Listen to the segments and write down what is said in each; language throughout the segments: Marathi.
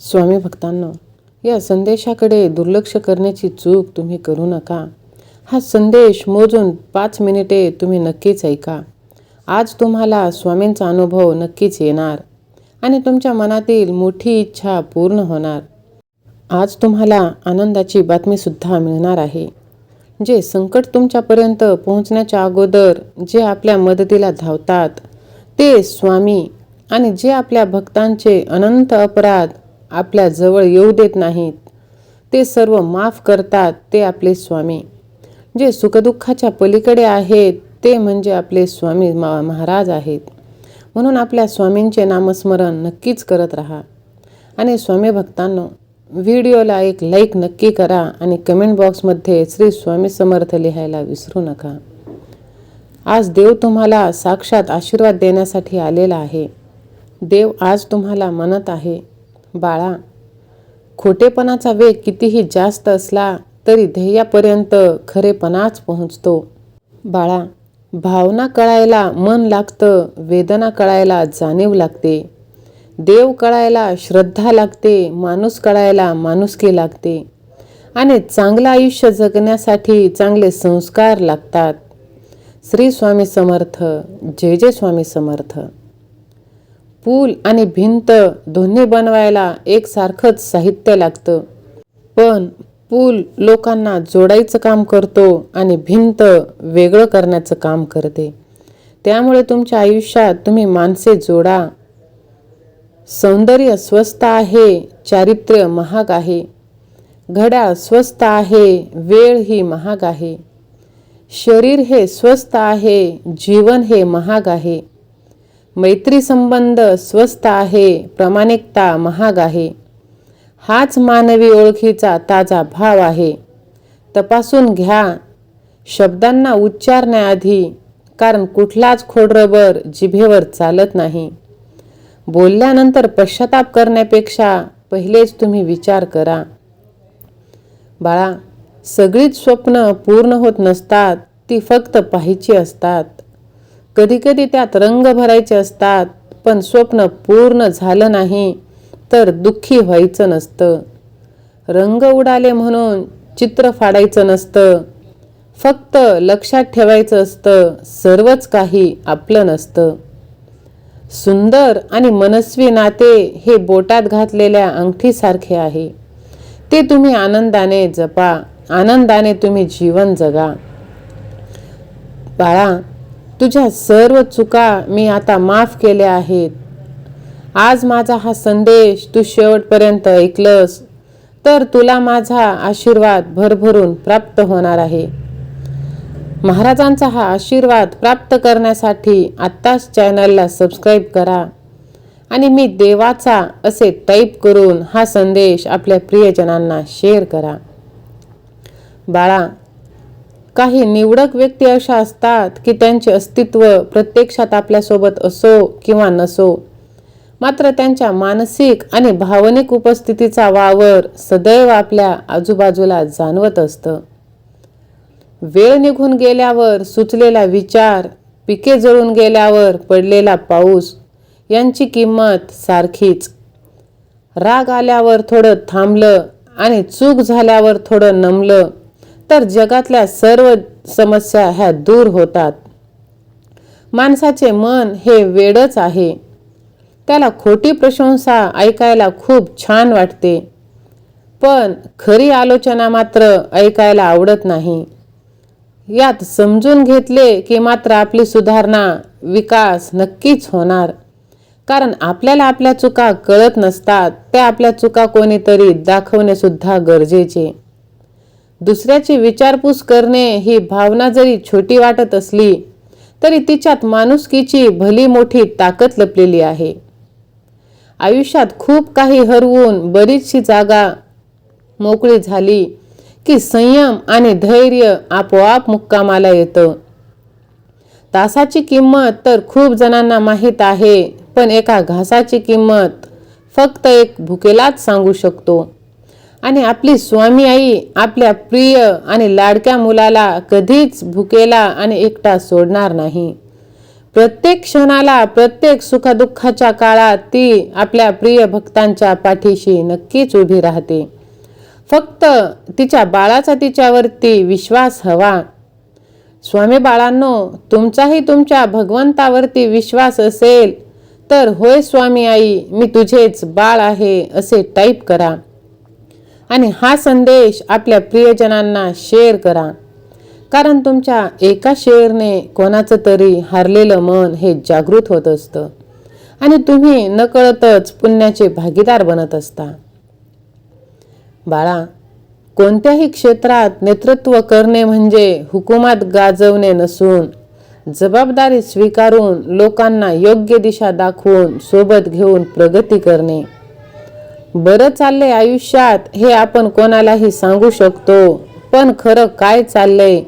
स्वामी भक्तांनो या संदेशाकडे दुर्लक्ष करण्याची चूक तुम्ही करू नका. हा संदेश मोजून पाच मिनिटे तुम्ही नक्कीच ऐका. आज तुम्हाला स्वामींचा अनुभव नक्कीच येणार आणि तुमच्या मनातील मोठी इच्छा पूर्ण होणार. आज तुम्हाला आनंदाची बातमीसुद्धा मिळणार आहे. जे संकट तुमच्यापर्यंत पोहोचण्याच्या अगोदर जे आपल्या मदतीला धावतात ते स्वामी आणि जे आपल्या भक्तांचे अनंत अपराध आपल्या जवळ येऊ देत नाहीत. ते सर्व माफ करतात ते आपले स्वामी. जे सुखदुःखाच्या पलीकडे आहेत ते म्हणजे आपले स्वामी मा- महाराज आहेत. म्हणून आपल्या स्वामींचे नामस्मरण नक्कीच करत राहा. आणि स्वामी भक्तांनो व्हिडिओला एक लाईक नक्की करा आणि कमेंट बॉक्समध्ये श्री स्वामी समर्थ लिहायला विसरू नका. आज देव तुम्हाला साक्षात आशीर्वाद देण्यासाठी आलेला आहे. देव आज तुम्हाला म्हणत आहे बाळा खोटेपणाचा वेग कितीही जास्त असला तरी ध्येयापर्यंत खरेपणाच पोहोचतो. बाळा भावना कळायला मन लागतं वेदना कळायला जाणीव लागते. देव कळायला श्रद्धा लागते माणूस कळायला माणुसकी लागते. आणि चांगलं आयुष्य जगण्यासाठी चांगले संस्कार लागतात. श्री स्वामी समर्थ जय जय स्वामी समर्थ. पूल आणि भिंत दोन्ही बनवायला एकसारखंच साहित्य लागतं. पण पूल लोकांना जोडायचं काम करतो आणि भिंत वेगळं करण्याचं काम करते. त्यामुळे तुमच्या आयुष्यात तुम्ही माणसे जोडा. सौंदर्य स्वस्त आहे चारित्र्य महाग आहे. घड्याळ स्वस्त आहे वेळ ही महाग आहे. शरीर हे स्वस्त आहे जीवन हे महाग आहे. मैत्री संबंध स्वस्त आहे प्रामाणिकता महाग आहे. हाच मानवी ओळखीचा ताजा भाव आहे. तपासून घ्या. शब्दांना उच्चारण्याआधी कारण कुठलाच खोडरबर जिभेवर चालत नाही. बोलल्यानंतर पश्चाताप करण्यापेक्षा पहिलेच तुम्ही विचार करा. बाळा सगळीच स्वप्न पूर्ण होत नसतात ती फक्त पाहायची असतात. कधीकधी त्यात रंग भरायचे असतात पण स्वप्न पूर्ण झालं नाही तर दुःखी व्हायचं नसतं. रंग उडाले म्हणून चित्र फाडायचं नसतं. फक्त लक्षात ठेवायचं असतं सर्वच काही आपलं नसतं. सुंदर आणि मनस्वी नाते हे बोटात घातलेल्या अंगठीसारखे आहे. ते तुम्ही आनंदाने जपा आनंदाने तुम्ही जीवन जगा. बाळा तुझ्या सर्व चुका मी आता माफ केल्या आहेत. आज माझा हा संदेश तू शेवटपर्यंत ऐकलंस तर तुला माझा आशीर्वाद भरभरून प्राप्त होणार आहे. महाराजांचा हा आशीर्वाद प्राप्त करण्यासाठी आत्ताच चॅनलला सबस्क्राईब करा आणि मी देवाचा असे टाईप करून हा संदेश आपल्या प्रियजनांना शेअर करा. बाळा काही निवडक व्यक्ती अशा असतात की त्यांचे अस्तित्व प्रत्यक्षात आपल्यासोबत असो किंवा नसो. मात्र त्यांच्या मानसिक आणि भावनिक उपस्थितीचा वावर सदैव आपल्या आजूबाजूला जाणवत असतं. वेळ निघून गेल्यावर सुचलेला विचार पिके जळून गेल्यावर पडलेला पाऊस यांची किंमत सारखीच. राग आल्यावर थोडं थांबलं आणि चूक झाल्यावर थोडं नमलं. तर जगातल्या सर्व समस्या ह्या दूर होतात. माणसाचे मन हे वेडच आहे. त्याला खोटी प्रशंसा ऐकायला खूप छान वाटते. पण खरी आलोचना मात्र ऐकायला आवडत नाही. यात समजून घेतले की मात्र आपली सुधारणा विकास नक्कीच होणार. कारण आपल्याला आपल्या चुका कळत नसतात. त्या आपल्या चुका कोणीतरी दाखवणे सुद्धा गरजेचे. दुसऱ्याची विचारपूस करणे ही भावना जरी छोटी वाटत असली तरी तिच्यात माणुसकीची भली मोठी ताकद लपलेली आहे. आयुष्यात खूप काही हरवून बरीचशी जागा मोकळी झाली की संयम आणि धैर्य आपोआप मुक्कामाला येतं. तासाची किंमत तर खूप जणांना माहीत आहे पण एका घासाची किंमत फक्त एक भुकेलाच सांगू शकतो. आणि आपली स्वामी आई आपल्या प्रिय आणि लाडक्या मुलाला कधीच भुकेला आणि एकटा सोडणार नाही. प्रत्येक क्षणाला प्रत्येक सुखदुःखाच्या काळात ती आपल्या प्रिय भक्तांच्या पाठीशी नक्कीच उभी राहते. फक्त तिच्या बाळाचा तिच्यावरती विश्वास हवा. स्वामी बाळांनो तुमचाही तुमच्या भगवंतावरती विश्वास असेल तर होय स्वामी आई मी तुझेच बाळ आहे असे टाईप करा. आणि हा संदेश आपल्या प्रियजनांना शेअर करा. कारण तुमच्या एका शेअरने कोणाचं तरी हारलेलं मन हे जागृत होत असतं. आणि तुम्ही नकळतच पुण्याचे भागीदार बनत असता. बाळा कोणत्याही क्षेत्रात नेतृत्व करणे म्हणजे हुकुमात गाजवणे नसून जबाबदारी स्वीकारून लोकांना योग्य दिशा दाखवून सोबत घेऊन प्रगती करणे. बरं चाललंय आयुष्यात हे आपण कोणालाही सांगू शकतो. पण खरं काय चाललंय?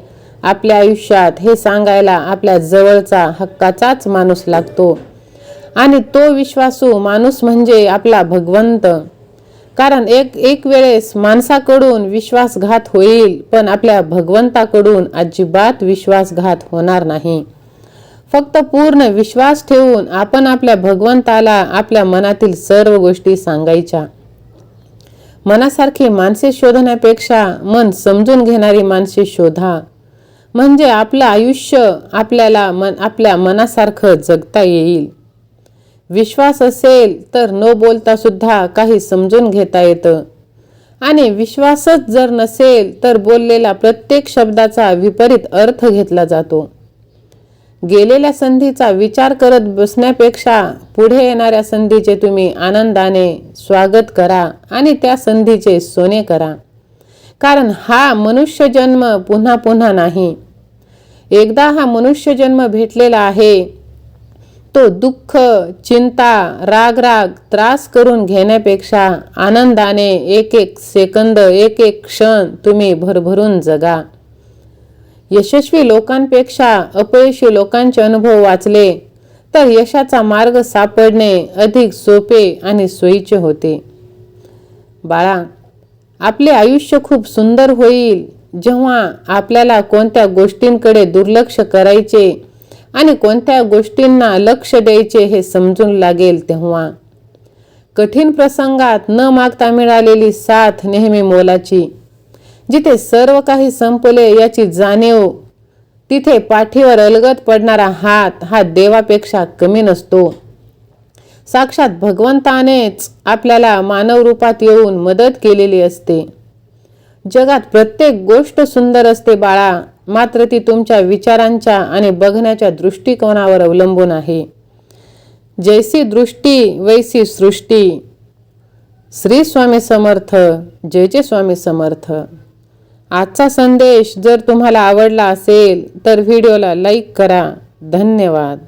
आपल्या आयुष्यात हे सांगायला आपल्या जवळचा हक्काचाच माणूस लागतो. आणि तो विश्वासू माणूस म्हणजे आपला भगवंत. कारण एक एक वेळेस माणसाकडून विश्वासघात होईल पण आपल्या भगवंताकडून अजिबात विश्वासघात होणार नाही. फक्त पूर्ण विश्वास ठेवून आपण आपल्या भगवंताला आपल्या मनातील सर्व गोष्टी सांगायच्या. मनासारखी माणसे शोधण्यापेक्षा मन समजून घेणारी माणसे शोधा. म्हणजे आपलं आयुष्य आपल्याला मन आपल्या मनासारखं जगता येईल. विश्वास असेल तर न बोलता सुद्धा काही समजून घेता येतं. आणि विश्वासच जर नसेल तर बोललेला प्रत्येक शब्दाचा विपरीत अर्थ घेतला जातो. गेलेल्या संधीचा विचार करत बसण्यापेक्षा पुढे येणाऱ्या संधीचे तुम्ही आनंदाने स्वागत करा आणि त्या संधीचे सोने करा. कारण हा मनुष्य जन्म पुन्हा पुन्हा नाही. एकदा हा मनुष्य जन्म भेटलेला आहे तो दुःख चिंता राग राग त्रास करून घेण्यापेक्षा आनंदाने एक एक सेकंद एक एक क्षण तुम्ही भरभरून जगा. यशस्वी लोकांपेक्षा अपयशी लोकांचे अनुभव वाचले तर यशाचा मार्ग सापडणे अधिक सोपे आणि सोयीचे होते. बाळा आपले आयुष्य खूप सुंदर होईल जेव्हा आपल्याला कोणत्या गोष्टींकडे दुर्लक्ष करायचे आणि कोणत्या गोष्टींना लक्ष द्यायचे हे समजून लागेल तेव्हा. कठीण प्रसंगात न मागता मिळालेली साथ नेहमी मोलाची. जिथे सर्व काही संपले याची जाणीव तिथे पाठीवर अलगत पडणारा हात हा देवापेक्षा कमी नसतो. साक्षात भगवंतानेच आपल्याला मानव रूपात येऊन मदत केलेली असते. जगात प्रत्येक गोष्ट सुंदर असते बाळा मात्र ती तुमच्या विचारांच्या आणि बघण्याच्या दृष्टिकोनावर अवलंबून आहे. जैसी दृष्टी वैसी सृष्टी. श्री स्वामी समर्थ जय जय स्वामी समर्थ. आजचा संदेश जर तुम्हाला आवडला असेल तर व्हिडिओला लाईक करा. धन्यवाद.